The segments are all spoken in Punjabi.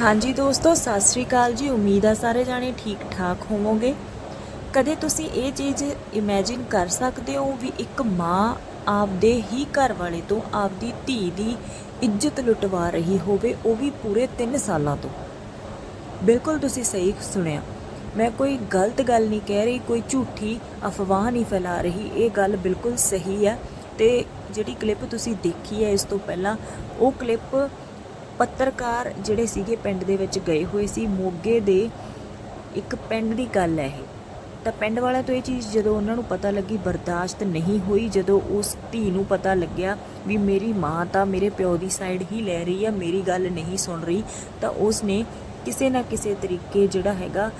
ਹਾਂਜੀ ਦੋਸਤੋ, ਸਤਿ ਸ੍ਰੀ ਅਕਾਲ ਜੀ। ਉਮੀਦ ਆ ਸਾਰੇ ਜਾਣੇ ਠੀਕ ਠਾਕ ਹੋਵੋਗੇ। ਕਦੇ ਤੁਸੀਂ ਇਹ ਚੀਜ਼ ਇਮੇਜਿਨ ਕਰ ਸਕਦੇ ਹੋ ਵੀ ਇੱਕ ਮਾਂ ਆਪਦੇ ਹੀ ਘਰ ਵਾਲੇ ਤੋਂ ਆਪਦੀ ਧੀ ਦੀ ਇੱਜ਼ਤ ਲੁਟਵਾ ਰਹੀ ਹੋਵੇ, ਉਹ ਵੀ ਪੂਰੇ 3 ਸਾਲਾਂ ਤੋਂ। ਬਿਲਕੁਲ ਤੁਸੀਂ ਸਹੀ ਸੁਣਿਆ। ਮੈਂ ਕੋਈ ਗਲਤ ਗੱਲ ਨਹੀਂ ਕਹਿ ਰਹੀ, ਕੋਈ ਝੂਠੀ ਅਫਵਾਹ ਨਹੀਂ ਫੈਲਾ ਰਹੀ। ਇਹ ਗੱਲ ਬਿਲਕੁਲ ਸਹੀ ਹੈ ਤੇ ਜਿਹੜੀ ਕਲਿੱਪ ਤੁਸੀਂ ਦੇਖੀ ਹੈ, ਇਸ ਤੋਂ ਪਹਿਲਾਂ ਉਹ ਕਲਿੱਪ ਪੱਤਰਕਾਰ ਜਿਹੜੇ ਸੀਗੇ ਪਿੰਡ ਦੇ ਵਿੱਚ ਗਏ ਹੋਏ ਸੀ, ਮੋਗੇ ਦੇ ਇੱਕ ਪਿੰਡ ਦੀ ਗੱਲ ਹੈ ਇਹ। ਤਾਂ ਪਿੰਡ ਵਾਲਿਆਂ ਤੋਂ ਇਹ ਚੀਜ਼ ਜਦੋਂ ਉਹਨਾਂ ਨੂੰ ਪਤਾ ਲੱਗੀ, ਬਰਦਾਸ਼ਤ ਨਹੀਂ ਹੋਈ, ਜਦੋਂ ਉਸ ਧੀ ਨੂੰ ਪਤਾ ਲੱਗਿਆ ਵੀ ਮੇਰੀ ਮਾਂ ਤਾਂ ਮੇਰੇ ਪਿਓ ਦੀ ਸਾਈਡ ਹੀ ਲੈ ਰਹੀ ਆ, ਮੇਰੀ ਗੱਲ ਨਹੀਂ ਸੁਣ ਰਹੀ, ਤਾਂ ਉਸ ਨੇ ਕਿਸੇ ਨਾ ਕਿਸੇ ਤਰੀਕੇ ਜਿਹੜਾ ਹੈਗਾ,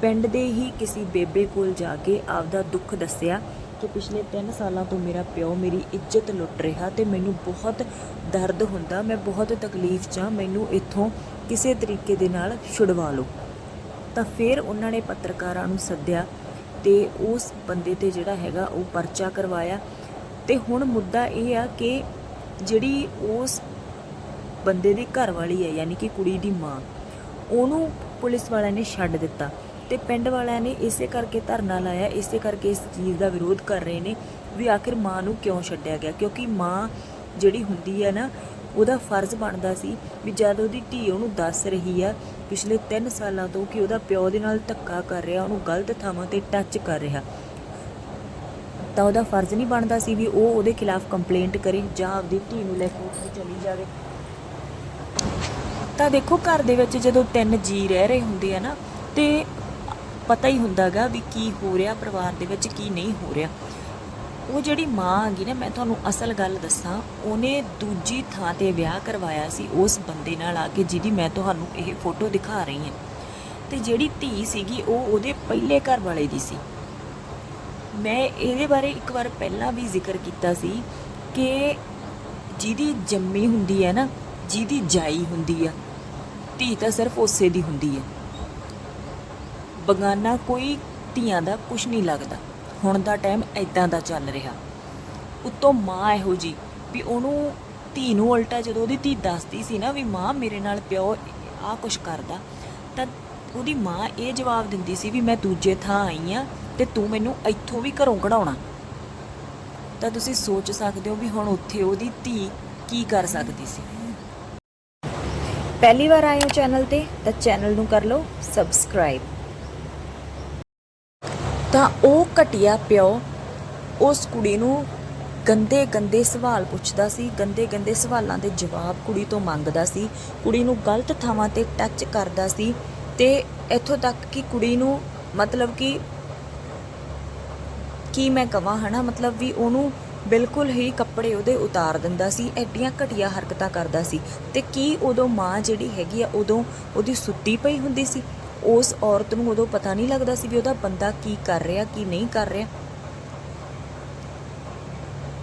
ਪਿੰਡ ਦੇ ਹੀ ਕਿਸੇ ਬੇਬੇ ਕੋਲ ਜਾ ਕੇ ਆਪਦਾ ਦੁੱਖ ਦੱਸਿਆ ਕਿ ਪਿਛਲੇ 3 ਸਾਲਾਂ ਤੋਂ ਮੇਰਾ ਪਿਓ ਮੇਰੀ ਇੱਜ਼ਤ ਲੁੱਟ ਰਿਹਾ ਤੇ ਮੈਨੂੰ ਬਹੁਤ ਦਰਦ ਹੁੰਦਾ, ਮੈਂ ਬਹੁਤ ਤਕਲੀਫ 'ਚ ਹਾਂ, ਮੈਨੂੰ ਇੱਥੋਂ ਕਿਸੇ ਤਰੀਕੇ ਦੇ ਨਾਲ ਛੁਡਵਾ ਲਓ। ਤਾਂ ਫਿਰ ਉਹਨਾਂ ਨੇ ਪੱਤਰਕਾਰਾਂ ਨੂੰ ਸੱਦਿਆ ਤੇ ਉਸ ਬੰਦੇ ਤੇ ਜਿਹੜਾ ਹੈਗਾ ਉਹ ਪਰਚਾ ਕਰਵਾਇਆ। ਤੇ ਹੁਣ ਮੁੱਦਾ ਇਹ ਆ ਕਿ ਜਿਹੜੀ ਉਸ ਬੰਦੇ ਦੀ ਘਰ ਵਾਲੀ ਹੈ, ਯਾਨੀ ਕਿ ਕੁੜੀ ਦੀ ਮਾਂ, ਉਹਨੂੰ ਪੁਲਿਸ ਵਾਲਿਆਂ ਨੇ ਛੱਡ ਦਿੱਤਾ। ਤੇ ਪਿੰਡ ਵਾਲਿਆਂ ਨੇ ਇਸੇ ਕਰਕੇ ਧਰਨਾ ਲਾਇਆ, ਇਸੇ ਕਰਕੇ ਇਸ ਚੀਜ਼ ਦਾ ਵਿਰੋਧ ਕਰ ਰਹੇ ਨੇ ਵੀ ਆਖਿਰ ਮਾਂ ਨੂੰ ਕਿਉਂ ਛੱਡਿਆ ਗਿਆ? ਕਿਉਂਕਿ ਮਾਂ ਜਿਹੜੀ ਹੁੰਦੀ ਹੈ ਨਾ, ਉਹਦਾ ਫਰਜ਼ ਬਣਦਾ ਸੀ ਵੀ ਜਦ ਉਹਦੀ ਧੀ ਉਹਨੂੰ ਦੱਸ ਰਹੀ ਆ ਪਿਛਲੇ 3 ਸਾਲਾਂ ਤੋਂ ਕਿ ਉਹਦਾ ਪਿਓ ਦੇ ਨਾਲ ਧੱਕਾ ਕਰ ਰਿਹਾ, ਉਹਨੂੰ ਗਲਤ ਥਾਵਾਂ ਤੇ ਟੱਚ ਕਰ ਰਿਹਾ, ਤਾਂ ਉਹਦਾ ਫਰਜ਼ ਨਹੀਂ ਬਣਦਾ ਸੀ ਵੀ ਉਹ ਉਹਦੇ ਖਿਲਾਫ ਕੰਪਲੇਂਟ ਕਰੇ ਜਾਂ ਆਪਦੀ ਧੀ ਨੂੰ ਲੈ ਕੇ ਉੱਥੇ ਚਲੀ ਜਾਵੇ। ਤਾਂ ਦੇਖੋ ਘਰ ਦੇ ਵਿੱਚ ਜਦੋਂ ਤਿੰਨ ਜੀ ਰਹਿ ਰਹੇ ਹੁੰਦੇ ਆ ਨਾ, ਤੇ ਪਤਾ ਹੀ ਹੁੰਦਾਗਾ ਵੀ ਕੀ ਹੋ ਰਿਹਾ, ਪਰਿਵਾਰ ਦੇ ਵਿੱਚ ਕੀ ਨਹੀਂ ਹੋ ਰਿਹਾ। ਉਹ ਜਿਹੜੀ ਮਾਂ ਹੈਗੀ ਨਾ, ਮੈਂ ਤੁਹਾਨੂੰ ਅਸਲ ਗੱਲ ਦੱਸਾਂ, ਉਹਨੇ ਦੂਜੀ ਥਾਂ ਤੇ ਵਿਆਹ ਕਰਵਾਇਆ ਸੀ ਉਸ ਬੰਦੇ ਨਾਲ ਆ ਕੇ, ਜਿਹਦੀ ਮੈਂ ਤੁਹਾਨੂੰ ਇਹ ਫੋਟੋ ਦਿਖਾ ਰਹੀ ਹਾਂ। ਤੇ ਜਿਹੜੀ ਧੀ ਸੀਗੀ, ਉਹ ਉਹਦੇ ਪਹਿਲੇ ਘਰ ਵਾਲੇ ਦੀ ਸੀ। ਮੈਂ ਇਹਦੇ ਬਾਰੇ ਇੱਕ ਵਾਰ ਪਹਿਲਾਂ ਵੀ ਜ਼ਿਕਰ ਕੀਤਾ ਸੀ ਕਿ ਜਿਹਦੀ ਜੰਮੀ ਹੁੰਦੀ ਹੈ ਨਾ, ਜਿਹਦੀ ਜਾਈ ਹੁੰਦੀ ਆ, ਧੀ ਤਾਂ ਸਿਰਫ ਉਸੇ ਦੀ ਹੁੰਦੀ ਹੈ। ਬਗਾਨਾ ਕੋਈ ਧੀਆਂ ਦਾ ਕੁਝ ਨਹੀਂ ਲੱਗਦਾ। ਹੁਣ ਦਾ ਟਾਈਮ ਐਦਾਂ ਦਾ ਚੱਲ ਰਿਹਾ। ਉਤੋਂ ਮਾਂ ਇਹੋ ਜੀ ਵੀ ਉਹਨੂੰ ਧੀ ਨੂੰ ਉਲਟਾ ਜਦੋਂ ਉਹਦੀ ਧੀ ਦੱਸਦੀ ਸੀ ਨਾ ਵੀ ਮਾਂ ਮੇਰੇ ਨਾਲ ਪਿਓ ਆਹ ਕੁਛ ਕਰਦਾ, ਤਾਂ ਉਹਦੀ ਮਾਂ ਇਹ ਜਵਾਬ ਦਿੰਦੀ ਸੀ ਵੀ ਮੈਂ ਦੂਜੇ ਥਾਂ ਆਈ ਆ ਤੇ ਤੂੰ ਮੈਨੂੰ ਇੱਥੋਂ ਵੀ ਘਰੋਂ ਕਢਾਉਣਾ। ਤਾਂ ਤੁਸੀਂ ਸੋਚ ਸਕਦੇ ਹੋ ਵੀ ਹੁਣ ਉੱਥੇ ਉਹਦੀ ਧੀ ਕੀ ਕਰ ਸਕਦੀ ਸੀ। ਪਹਿਲੀ ਵਾਰ ਆਏ ਹੋ ਚੈਨਲ ਤੇ, ਤਾਂ ਚੈਨਲ ਨੂੰ ਕਰ ਲਓ, ਸਬਸਕ੍ਰਾਈਬ। ਤਾਂ ਉਹ ਘਟਿਆ ਪਿਓ। ਉਸ ਕੁੜੀ ਨੂੰ ਗੰਦੇ ਗੰਦੇ ਸਵਾਲ ਪੁੱਛਦਾ ਸੀ। ਗੰਦੇ ਗੰਦੇ ਸਵਾਲਾਂ ਦੇ ਜਵਾਬ ਕੁੜੀ ਤੋਂ ਮੰਗਦਾ ਸੀ। ਕੁੜੀ ਨੂੰ ਗਲਤ ਥਾਵਾਂ ਤੇ ਟੱਚ ਕਰਦਾ ਸੀ ਤੇ ਇੱਥੋਂ ਤੱਕ ਕਿ ਕੁੜੀ ਨੂੰ ਮਤਲਬ ਕਿ ਕੀ ਮੈਂ ਕਵਾਂ, ਹਨਾ? ਮਤਲਬ ਵੀ ਉਹਨੂੰ ਬਿਲਕੁਲ ਹੀ ਕੱਪੜੇ ਉਹਦੇ ਉਤਾਰ ਦਿੰਦਾ ਸੀ, ਐਡੀਆਂ ਘਟੀਆਂ ਹਰਕਤਾਂ ਕਰਦਾ ਸੀ। ਤੇ ਕੀ ਉਦੋਂ ਮਾਂ ਜਿਹੜੀ ਹੈਗੀ ਆ, ਉਦੋਂ ਉਹਦੀ ਸੁੱਤੀ ਪਈ ਹੁੰਦੀ ਸੀ? ਉਸ ਔਰਤ ਨੂੰ ਉਦੋਂ ਪਤਾ ਨਹੀਂ ਲੱਗਦਾ ਸੀ ਵੀ ਉਹਦਾ ਬੰਦਾ ਕੀ ਕਰ ਰਿਹਾ, ਕੀ ਨਹੀਂ ਕਰ ਰਿਹਾ।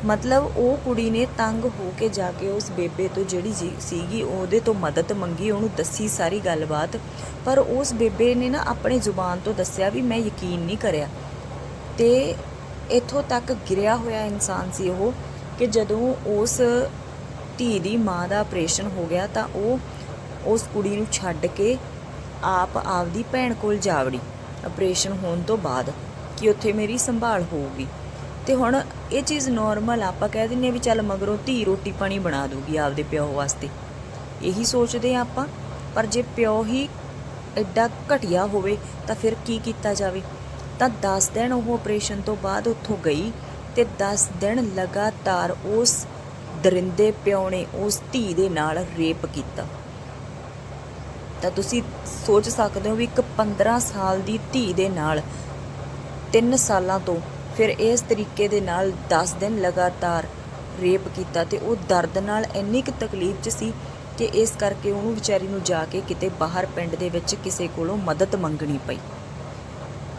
ਮਤਲਬ ਉਹ ਕੁੜੀ ਨੇ ਤੰਗ ਹੋ ਕੇ ਜਾ ਕੇ ਉਸ ਬੇਬੇ ਤੋਂ ਜਿਹੜੀ ਜੀ- ਸੀਗੀ, ਉਹਦੇ ਤੋਂ ਮਦਦ ਮੰਗੀ, ਉਹਨੂੰ ਦੱਸੀ ਸਾਰੀ ਗੱਲਬਾਤ। ਪਰ ਉਸ ਬੇਬੇ ਨੇ ਨਾ ਆਪਣੀ ਜ਼ੁਬਾਨ ਤੋਂ ਦੱਸਿਆ ਵੀ ਮੈਂ ਯਕੀਨ ਨਹੀਂ ਕਰਿਆ। ਤੇ ਇੱਥੋਂ ਤੱਕ ਗਿਰਿਆ ਹੋਇਆ ਇਨਸਾਨ ਸੀ ਉਹ ਕਿ ਜਦੋਂ ਉਸ ਧੀ ਦੀ ਮਾਂ ਦਾ ਆਪਰੇਸ਼ਨ ਹੋ ਗਿਆ ਤਾਂ ਉਹ ਉਸ ਕੁੜੀ ਨੂੰ ਛੱਡ ਕੇ ਆਪ ਆਪਦੀ ਭੈਣ ਕੋਲ ਜਾਵੜੀ। ਆਪਰੇਸ਼ਨ ਹੋਣ ਤੋਂ ਬਾਅਦ ਕਿ ਉੱਥੇ ਮੇਰੀ ਸੰਭਾਲ ਹੋਊਗੀ। ਤੇ ਹੁਣ ਇਹ ਚੀਜ਼ ਨਾਰਮਲ ਆਪਾਂ ਕਹਿ ਦਿੰਨੇ ਆ ਵੀ ਚੱਲ ਮਗਰੋਂ ਧੀ ਰੋਟੀ ਪਾਣੀ ਬਣਾ ਦੂਗੀ ਆਪਦੇ ਪਿਓ ਵਾਸਤੇ। ਇਹੀ ਸੋਚਦੇ ਆ ਆਪਾਂ, ਪਰ ਜੇ ਪਿਓ ਹੀ ਐਡਾ ਘਟਿਆ ਹੋਵੇ ਤਾਂ ਫਿਰ ਕੀ ਕੀਤਾ ਜਾਵੇ? ਤਾਂ 10 ਦਿਨ ਉਹ ਆਪਰੇਸ਼ਨ ਤੋਂ ਬਾਅਦ ਉੱਥੋਂ ਗਈ ਤੇ 10 ਦਿਨ ਲਗਾਤਾਰ ਉਸ ਦਰਿੰਦੇ ਪਿਓ ਨੇ ਉਸ ਧੀ ਦੇ ਨਾਲ ਰੇਪ ਕੀਤਾ। ਤਾਂ ਤੁਸੀਂ ਸੋਚ ਸਕਦੇ ਹੋ ਵੀ ਇੱਕ 15 ਸਾਲ ਦੀ ਧੀ ਦੇ ਨਾਲ 3 ਸਾਲਾਂ ਤੋਂ ਫਿਰ ਇਸ ਤਰੀਕੇ ਦੇ ਨਾਲ 10 ਦਿਨ ਲਗਾਤਾਰ ਰੇਪ ਕੀਤਾ ਤੇ ਉਹ ਦਰਦ ਨਾਲ ਇੰਨੀ ਕੁ ਤਕਲੀਫ 'ਚ ਸੀ ਕਿ ਇਸ ਕਰਕੇ ਉਹਨੂੰ ਵਿਚਾਰੀ ਨੂੰ ਜਾ ਕੇ ਕਿਤੇ ਬਾਹਰ ਪਿੰਡ ਦੇ ਵਿੱਚ ਕਿਸੇ ਕੋਲੋਂ ਮਦਦ ਮੰਗਣੀ ਪਈ।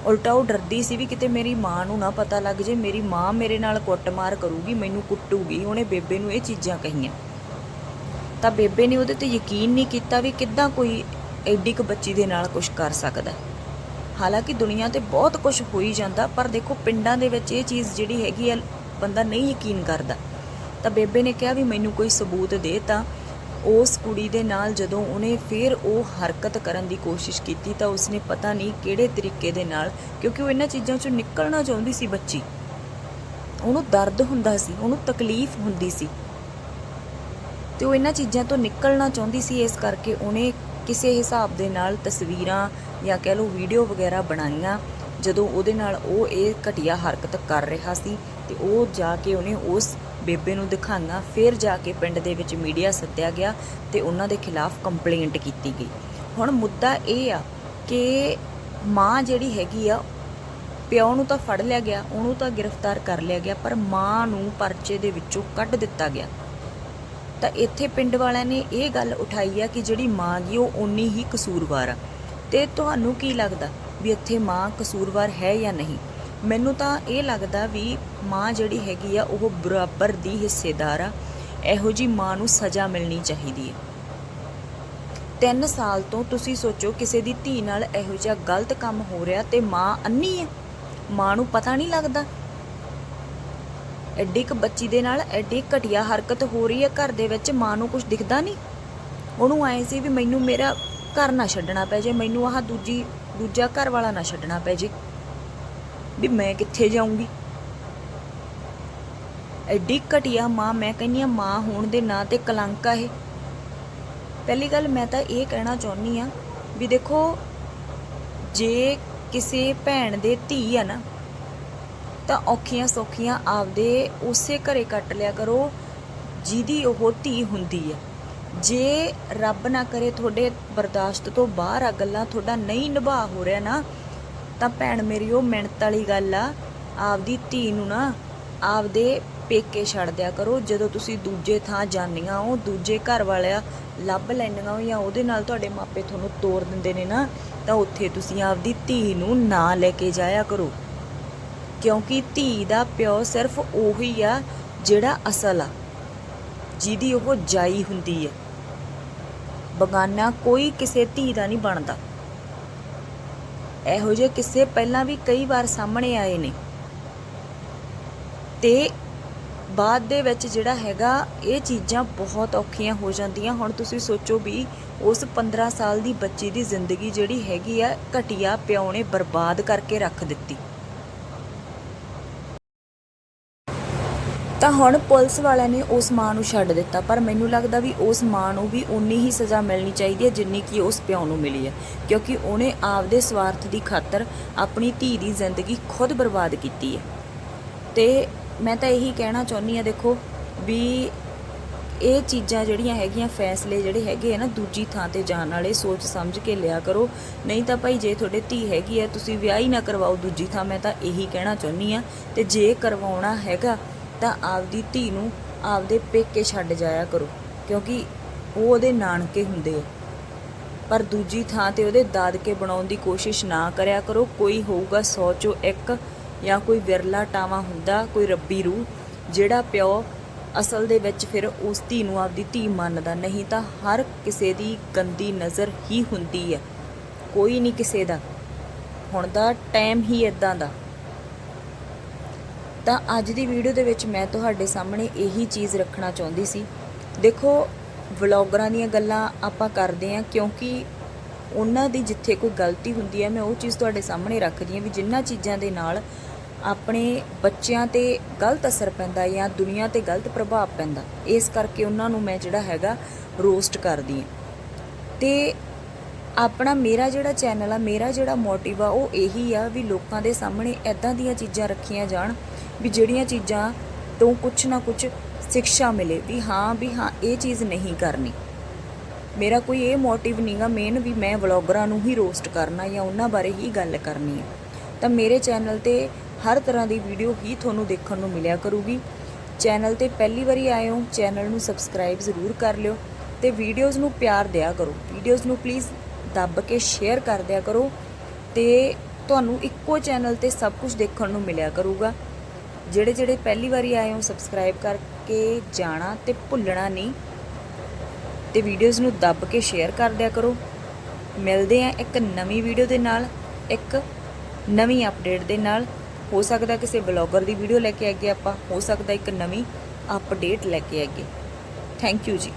ਉਲਟਾ ਉਹ ਡਰਦੀ ਸੀ ਵੀ ਕਿਤੇ ਮੇਰੀ ਮਾਂ ਨੂੰ ਨਾ ਪਤਾ ਲੱਗ ਜੇ, ਮੇਰੀ ਮਾਂ ਮੇਰੇ ਨਾਲ ਕੁੱਟਮਾਰ ਕਰੂਗੀ, ਮੈਨੂੰ ਕੁੱਟੂਗੀ, ਉਹਨੇ ਬੇਬੇ ਨੂੰ ਇਹ ਚੀਜ਼ਾਂ ਕਹੀਆਂ। ਤਾਂ ਬੇਬੇ ਨੇ ਉਹਦੇ ਤੇ ਯਕੀਨ ਨਹੀਂ ਕੀਤਾ ਵੀ ਕਿੱਦਾਂ ਕੋਈ ਐਡੀ ਕੁ ਬੱਚੀ ਦੇ ਨਾਲ ਕੁਝ ਕਰ ਸਕਦਾ ਹਾਲਾਂਕਿ ਦੁਨੀਆ ਤੇ ਬਹੁਤ ਕੁਝ ਹੋਈ ਜਾਂਦਾ, ਪਰ ਦੇਖੋ ਪਿੰਡਾਂ ਦੇ ਵਿੱਚ ਇਹ ਚੀਜ਼ ਜਿਹੜੀ ਹੈਗੀ ਆ ਬੰਦਾ ਨਹੀਂ ਯਕੀਨ ਕਰਦਾ। ਤਾਂ ਬੇਬੇ ਨੇ ਕਿਹਾ ਵੀ ਮੈਨੂੰ ਕੋਈ ਸਬੂਤ ਦੇ ਤਾਂ ਉਸ ਕੁੜੀ ਦੇ ਨਾਲ ਜਦੋਂ ਉਹਨੇ ਫਿਰ ਉਹ ਹਰਕਤ ਕਰਨ ਦੀ ਕੋਸ਼ਿਸ਼ ਕੀਤੀ ਤਾਂ ਉਸਨੇ ਪਤਾ ਨਹੀਂ ਕਿਹੜੇ ਤਰੀਕੇ ਦੇ ਨਾਲ, ਕਿਉਂਕਿ ਉਹ ਇਹਨਾਂ ਚੀਜ਼ਾਂ ਚੋਂ ਨਿਕਲਣਾ ਚਾਹੁੰਦੀ ਸੀ ਬੱਚੀ। ਉਹਨੂੰ ਦਰਦ ਹੁੰਦਾ ਸੀ, ਉਹਨੂੰ ਤਕਲੀਫ ਹੁੰਦੀ ਸੀ। ਤੇ ਉਹ ਇਹਨਾਂ ਚੀਜ਼ਾਂ ਤੋਂ ਨਿਕਲਣਾ ਚਾਹੁੰਦੀ ਸੀ, ਇਸ ਕਰਕੇ ਉਹਨੇ ਕਿਸੇ ਹਿਸਾਬ ਦੇ ਨਾਲ ਤਸਵੀਰਾਂ ਜਾਂ ਕਹਿ ਲਓ ਵੀਡੀਓ ਵਗੈਰਾ ਬਣਾਈਆਂ, ਜਦੋਂ ਉਹਦੇ ਨਾਲ ਉਹ ਇਹ ਘਟੀਆ ਹਰਕਤ ਕਰ ਰਿਹਾ ਸੀ ਤੇ ਉਹ ਜਾ ਕੇ ਉਹਨੇ ਉਸ ਬੇਬੇ ਨੂੰ ਦਿਖਾਈਆਂ, ਫਿਰ ਜਾ ਕੇ ਪਿੰਡ ਦੇ ਵਿੱਚ ਮੀਡੀਆ ਸੱਦਿਆ ਗਿਆ ਤੇ ਉਹਨਾਂ ਦੇ ਖਿਲਾਫ ਕੰਪਲੇਂਟ ਕੀਤੀ ਗਈ। ਹੁਣ ਮੁੱਦਾ ਇਹ ਆ ਕਿ ਮਾਂ ਜਿਹੜੀ ਹੈਗੀ ਆ, ਪਿਓ ਨੂੰ ਤਾਂ ਫੜ ਲਿਆ ਗਿਆ, ਉਹਨੂੰ ਤਾਂ ਗ੍ਰਿਫਤਾਰ ਕਰ ਲਿਆ ਗਿਆ, ਪਰ ਮਾਂ ਨੂੰ ਪਰਚੇ ਦੇ ਵਿੱਚੋਂ ਕੱਢ ਦਿੱਤਾ ਗਿਆ। ਤਾਂ ਇੱਥੇ ਪਿੰਡ ਵਾਲਿਆਂ ਨੇ ਇਹ ਗੱਲ ਉਠਾਈ ਆ ਕਿ ਜਿਹੜੀ ਮਾਂ ਗੀ, ਉਹ ਓਨੀ ਹੀ ਕਸੂਰਵਾਰ ਆ। ਤੇ ਤੁਹਾਨੂੰ ਕੀ ਲੱਗਦਾ ਵੀ ਇੱਥੇ ਮਾਂ ਕਸੂਰਵਾਰ ਹੈ ਜਾਂ ਨਹੀਂ? ਮੈਨੂੰ ਤਾਂ ਇਹ ਲੱਗਦਾ ਵੀ ਮਾਂ ਜਿਹੜੀ ਹੈਗੀ ਆ, ਉਹ ਬਰਾਬਰ ਦੀ ਹਿੱਸੇਦਾਰ ਆ। ਇਹੋ ਜੀ ਮਾਂ ਨੂੰ ਸਜ਼ਾ ਮਿਲਣੀ ਚਾਹੀਦੀ ਹੈ 3 ਸਾਲ ਤੋਂ ਤੁਸੀਂ ਸੋਚੋ ਕਿਸੇ ਦੀ ਧੀ ਨਾਲ ਇਹੋ ਜਿਹਾ ਗਲਤ ਕੰਮ ਹੋ ਰਿਹਾ ਤੇ ਮਾਂ ਅੰਨੀ ਹੈ ਮਾਂ ਨੂੰ ਪਤਾ ਨਹੀਂ ਲੱਗਦਾ ਐਡੀ ਇੱਕ ਬੱਚੀ ਦੇ ਨਾਲ ਐਡੀ ਘਟੀਆ ਹਰਕਤ ਹੋ ਰਹੀ ਹੈ, ਘਰ ਦੇ ਵਿੱਚ ਮਾਂ ਨੂੰ ਕੁਝ ਦਿਖਦਾ ਨਹੀਂ। ਉਹਨੂੰ ਆਏ ਸੀ ਵੀ ਮੈਨੂੰ ਮੇਰਾ ਘਰ ਨਾ ਛੱਡਣਾ ਪੈ ਜੇ, ਮੈਨੂੰ ਆਹ ਦੂਜੀ, ਦੂਜਾ ਘਰ ਵਾਲਾ ਨਾ ਛੱਡਣਾ ਪੈ ਜੇ। ਵੀ ਮੈਂ ਕਿੱਥੇ ਜਾਊਂਗੀ? ਐਡੀ ਘਟੀਆ ਮਾਂ, ਮੈਂ ਕਹਿੰਨੀ ਆ ਮਾਂ ਹੋਣ ਦੇ ਨਾਂ ਤੇ ਕਲੰਕ ਆ ਇਹ। ਪਹਿਲੀ ਗੱਲ ਮੈਂ ਤਾਂ ਇਹ ਕਹਿਣਾ ਚਾਹੁੰਨੀ ਆ ਵੀ ਦੇਖੋ, ਜੇ ਕਿਸੇ ਭੈਣ ਦੇ ਧੀ ਆ ਨਾ ਤਾਂ ਔਖੀਆਂ ਸੌਖੀਆਂ ਆਪਦੇ ਉਸੇ ਘਰੇ ਕੱਟ ਲਿਆ ਕਰੋ ਜਿਹਦੀ ਉਹ ਧੀ ਹੁੰਦੀ ਹੈ ਜੇ ਰੱਬ ਨਾ ਕਰੇ ਤੁਹਾਡੇ ਬਰਦਾਸ਼ਤ ਤੋਂ ਬਾਹਰ ਆ ਗੱਲਾਂ ਤੁਹਾਡਾ ਨਹੀਂ ਨਿਭਾ ਹੋ ਰਿਹਾ ਨਾ, ਤਾਂ ਭੈਣ ਮੇਰੀ ਉਹ ਮਿਹਨਤ ਵਾਲੀ ਗੱਲ ਆ। ਆਪਦੀ ਧੀ ਨੂੰ ਨਾ ਆਪਦੇ ਪੇਕੇ ਛੱਡ ਦਿਆ ਕਰੋ। ਜਦੋਂ ਤੁਸੀਂ ਦੂਜੇ ਥਾਂ ਜਾਂਦੀਆਂ ਹੋ, ਦੂਜੇ ਘਰ ਵਾਲਿਆ ਲੱਭ ਲੈਂਦੀਆਂ ਹੋ ਜਾਂ ਉਹਦੇ ਨਾਲ ਤੁਹਾਡੇ ਮਾਪੇ ਤੁਹਾਨੂੰ ਤੋਰ ਦਿੰਦੇ ਨੇ ਨਾ, ਤਾਂ ਉੱਥੇ ਤੁਸੀਂ ਆਪਦੀ ਧੀ ਨੂੰ ਨਾ ਲੈ ਕੇ ਜਾਇਆ ਕਰੋ। ਕਿਉਂਕਿ ਧੀ ਦਾ ਪਿਓ ਸਿਰਫ ਉਹੀ ਆ ਜਿਹੜਾ ਅਸਲ ਆ, ਜਿਹਦੀ ਉਹ ਜਾਈ ਹੁੰਦੀ ਆ। ਬਗਾਨਾ ਕੋਈ ਕਿਸੇ ਧੀ ਦਾ ਨਹੀਂ ਬਣਦਾ। ਇਹੋ ਜਿਹੇ ਕਿੱਸੇ ਪਹਿਲਾਂ ਵੀ ਕਈ ਵਾਰ ਸਾਹਮਣੇ ਆਏ ਨੇ। ਤੇ ਬਾਅਦ ਦੇ ਵਿੱਚ ਜਿਹੜਾ ਹੈਗਾ, ਇਹ ਚੀਜ਼ਾਂ ਬਹੁਤ ਔਖੀਆਂ ਹੋ ਜਾਂਦੀਆਂ। ਹੁਣ ਤੁਸੀਂ ਸੋਚੋ ਵੀ ਉਸ 15 ਸਾਲ ਦੀ ਬੱਚੀ ਦੀ ਜ਼ਿੰਦਗੀ ਜਿਹੜੀ ਹੈਗੀ ਆ, ਘਟੀਆ ਪਿਓ ਨੇ ਬਰਬਾਦ ਕਰਕੇ ਰੱਖ ਦਿੱਤੀ। ਤਾਂ ਹੁਣ ਪੁਲਿਸ ਵਾਲਿਆਂ ਨੇ ਉਸ ਮਾਂ ਨੂੰ ਛੱਡ ਦਿੱਤਾ, ਪਰ ਮੈਨੂੰ ਲੱਗਦਾ ਵੀ ਉਸ ਮਾਂ ਨੂੰ ਵੀ ਉਨੀ ਹੀ ਸਜ਼ਾ ਮਿਲਣੀ ਚਾਹੀਦੀ ਹੈ ਜਿੰਨੀ ਕਿ ਉਸ ਪਿਓ ਨੂੰ ਮਿਲੀ ਹੈ, ਕਿਉਂਕਿ ਉਹਨੇ ਆਪਦੇ ਸਵਾਰਥ ਦੀ ਖਾਤਰ ਆਪਣੀ ਧੀ ਦੀ ਜ਼ਿੰਦਗੀ ਖੁਦ ਬਰਬਾਦ ਕੀਤੀ ਹੈ। ਤੇ ਮੈਂ ਤਾਂ ਇਹੀ ਕਹਿਣਾ ਚਾਹੁੰਦੀ ਆ ਦੇਖੋ ਵੀ ਇਹ ਚੀਜ਼ਾਂ ਜਿਹੜੀਆਂ ਹੈਗੀਆਂ, ਫੈਸਲੇ ਜਿਹੜੇ ਹੈਗੇ ਆ ਨਾ, ਦੂਜੀ ਥਾਂ ਤੇ ਜਾਣ ਵਾਲੇ, ਸੋਚ ਸਮਝ ਕੇ ਲਿਆ ਕਰੋ। ਨਹੀਂ ਤਾਂ ਭਾਈ ਜੇ ਤੁਹਾਡੇ ਧੀ ਹੈਗੀ ਆ, ਤੁਸੀਂ ਵਿਆਹ ਹੀ ਨਾ ਕਰਵਾਓ ਦੂਜੀ ਥਾਂ, ਮੈਂ ਤਾਂ ਇਹੀ ਕਹਿਣਾ ਚਾਹੁੰਦੀ ਆ ਤੇ ਜੇ ਕਰਵਾਉਣਾ ਹੈਗਾ ਤਾਂ ਆਪਦੀ ਧੀ ਨੂੰ ਆਪਦੇ ਪੇਕੇ ਛੱਡ ਜਾਇਆ ਕਰੋ, ਕਿਉਂਕਿ ਉਹ ਉਹਦੇ ਨਾਨਕੇ ਹੁੰਦੇ ਆ। ਪਰ ਦੂਜੀ ਥਾਂ ਤੇ ਉਹਦੇ ਦਾਦਕੇ ਬਣਾਉਣ ਦੀ ਕੋਸ਼ਿਸ਼ ਨਾ ਕਰਿਆ ਕਰੋ, ਕੋਈ ਹੋਊਗਾ 100 ਚੋਂ ਇੱਕ ਜਾਂ ਕੋਈ ਵਿਰਲਾ ਟਾਵਾ ਹੁੰਦਾ, ਕੋਈ ਰੱਬੀ ਰੂਹ, ਜਿਹੜਾ ਪਿਓ ਅਸਲ ਦੇ ਵਿੱਚ ਫਿਰ ਉਸ ਧੀ ਨੂੰ ਆਪਦੀ ਧੀ ਮੰਨਦਾ ਨਹੀਂ, ਤਾਂ ਹਰ ਕਿਸੇ ਦੀ ਗੰਦੀ ਨਜ਼ਰ ਹੀ ਹੁੰਦੀ ਹੈ ਕੋਈ ਨਹੀਂ ਕਿਸੇ ਦਾ। ਹੁਣ ਦਾ ਟਾਈਮ ਹੀ ਇਦਾਂ ਦਾ। ਤਾਂ ਅੱਜ ਦੀ ਵੀਡੀਓ ਦੇ ਵਿੱਚ ਮੈਂ ਤੁਹਾਡੇ ਸਾਹਮਣੇ ਇਹੀ ਚੀਜ਼ ਰੱਖਣਾ ਚਾਹੁੰਦੀ ਸੀ। ਦੇਖੋ, ਵਲੌਗਰਾਂ ਦੀਆਂ ਗੱਲਾਂ ਆਪਾਂ ਕਰਦੇ ਆਂ ਕਿਉਂਕਿ ਉਹਨਾਂ ਦੀ ਜਿੱਥੇ ਕੋਈ ਗਲਤੀ ਹੁੰਦੀ ਹੈ, ਮੈਂ ਉਹ ਚੀਜ਼ ਤੁਹਾਡੇ ਸਾਹਮਣੇ ਰੱਖਦੀ ਹਾਂ ਵੀ ਜਿੰਨਾ ਚੀਜ਼ਾਂ ਦੇ ਨਾਲ ਆਪਣੇ ਬੱਚਿਆਂ ਤੇ ਗਲਤ ਅਸਰ ਪੈਂਦਾ ਜਾਂ ਦੁਨੀਆ ਤੇ ਗਲਤ ਪ੍ਰਭਾਵ ਪੈਂਦਾ, ਇਸ ਕਰਕੇ ਉਹਨਾਂ ਨੂੰ ਮੈਂ ਜਿਹੜਾ ਹੈਗਾ ਰੋਸਟ ਕਰਦੀ ਹਾਂ। ਤੇ ਆਪਣਾ ਮੇਰਾ ਜਿਹੜਾ ਚੈਨਲ ਆ, ਮੇਰਾ ਜਿਹੜਾ ਮੋਟਿਵ ਆ, ਉਹ ਇਹੀ ਆ ਵੀ ਲੋਕਾਂ ਦੇ ਸਾਹਮਣੇ ਐਦਾਂ ਦੀਆਂ ਚੀਜ਼ਾਂ ਰੱਖੀਆਂ ਜਾਣ ਵੀ ਜਿਹੜੀਆਂ ਚੀਜ਼ਾਂ ਤੋਂ ਕੁਝ ਨਾ ਕੁਝ ਸਿੱਖਿਆ ਮਿਲੇ ਵੀ ਹਾਂ ਵੀ ਹਾਂ, ਇਹ ਚੀਜ਼ ਨਹੀਂ ਕਰਨੀ। ਮੇਰਾ ਕੋਈ ਇਹ ਮੋਟਿਵ ਨਹੀਂਗਾ ਮੇਨ ਵੀ ਮੈਂ ਵਲੌਗਰਾਂ ਨੂੰ ਹੀ ਰੋਸਟ ਕਰਨਾ ਜਾਂ ਉਹਨਾਂ ਬਾਰੇ ਹੀ ਗੱਲ ਕਰਨੀ ਹੈ ਤਾਂ ਮੇਰੇ ਚੈਨਲ ਤੇ ਹਰ ਤਰ੍ਹਾਂ ਦੀ ਵੀਡੀਓ ਹੀ ਤੁਹਾਨੂੰ ਦੇਖਣ ਨੂੰ ਮਿਲਿਆ ਕਰੂਗੀ। ਚੈਨਲ ਤੇ ਪਹਿਲੀ ਵਾਰੀ ਆਏ ਹੋ, ਚੈਨਲ ਨੂੰ ਸਬਸਕ੍ਰਾਈਬ ਜ਼ਰੂਰ ਕਰ ਲਿਓ ਤੇ ਵੀਡੀਓਜ਼ ਨੂੰ ਪਿਆਰ ਦਿਆ ਕਰੋ। ਵੀਡੀਓਜ਼ ਨੂੰ ਪਲੀਜ਼ ਦੱਬ ਕੇ ਸ਼ੇਅਰ ਕਰ ਦਿਆ ਕਰੋ ਤੇ ਤੁਹਾਨੂੰ ਇੱਕੋ ਚੈਨਲ ਤੇ ਸਭ ਕੁਝ ਦੇਖਣ ਨੂੰ ਮਿਲਿਆ ਕਰੂਗਾ। ਜਿਹੜੇ ਜਿਹੜੇ ਪਹਿਲੀ ਵਾਰੀ ਆਏ ਹੋ ਸਬਸਕ੍ਰਾਈਬ ਕਰਕੇ ਜਾਣਾ ਤੇ ਭੁੱਲਣਾ ਨਹੀਂ ਤੇ ਵੀਡੀਓਜ਼ ਨੂੰ ਦੱਬ ਕੇ ਸ਼ੇਅਰ ਕਰ ਦਿਆ ਕਰੋ। ਮਿਲਦੇ ਆ ਇੱਕ ਨਵੀਂ ਵੀਡੀਓ ਦੇ ਨਾਲ, ਇੱਕ ਨਵੀਂ ਅਪਡੇਟ ਦੇ ਨਾਲ। ਹੋ ਸਕਦਾ ਕਿਸੇ ਬਲੌਗਰ ਦੀ ਵੀਡੀਓ ਲੈ ਕੇ ਆਈਏ ਆਪਾਂ, ਹੋ ਸਕਦਾ ਇੱਕ ਨਵੀਂ ਅਪਡੇਟ ਲੈ ਕੇ ਆਈਏ। ਥੈਂਕ ਯੂ ਜੀ।